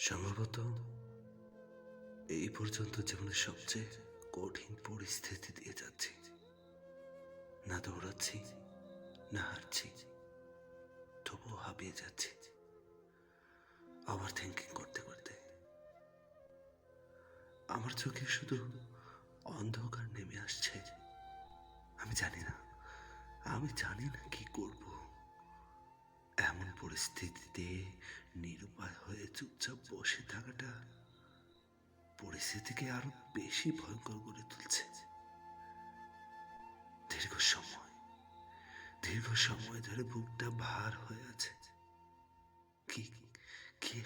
সম্ভবত এই পর্যন্ত জীবনের সবচেয়ে কঠিন পরিস্থিতি দিয়ে যাচ্ছি। না দৌড়াচ্ছি, না হারছি তবুও হাবিয়ে যাচ্ছি। আবার থিঙ্কিং করতে করতে। আমার চোখে শুধু অন্ধকার নেমে আসছে। আমি জানি না, আমি জানি না কি করব। পরিস্থিতিতে নিরুপায় হয়ে চুপচাপ বসে থাকাটা পরিস্থিতিকে আরও বেশি ভয়ঙ্কর করে তুলছে। দীর্ঘ সময় দীর্ঘ সময় ধরে বুকটা ভার হয়ে আছে। কি কি